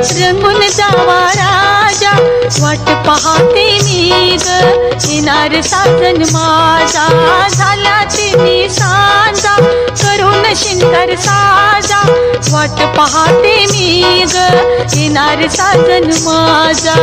रंगून जावा राजा. वाट पाहते मी ग येणार साधन माझा. झाला तिने साजा करून शिंकर साजा. वाट पाहते मी ग येणार साधन माझा.